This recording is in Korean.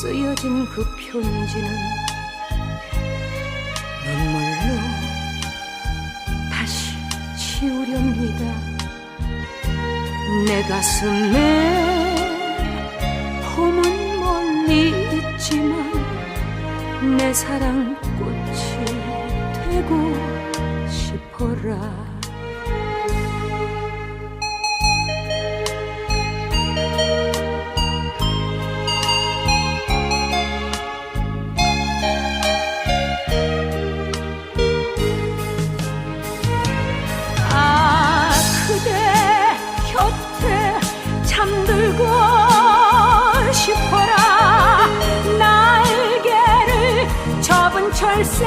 쓰여진 그 편지는 눈물로 다시 지우렵니다. 내 가슴에 봄은 멀리 있지만 내 사랑 싶어라. 아 그대 곁에 잠들고 싶어라. 날개를 접은 철새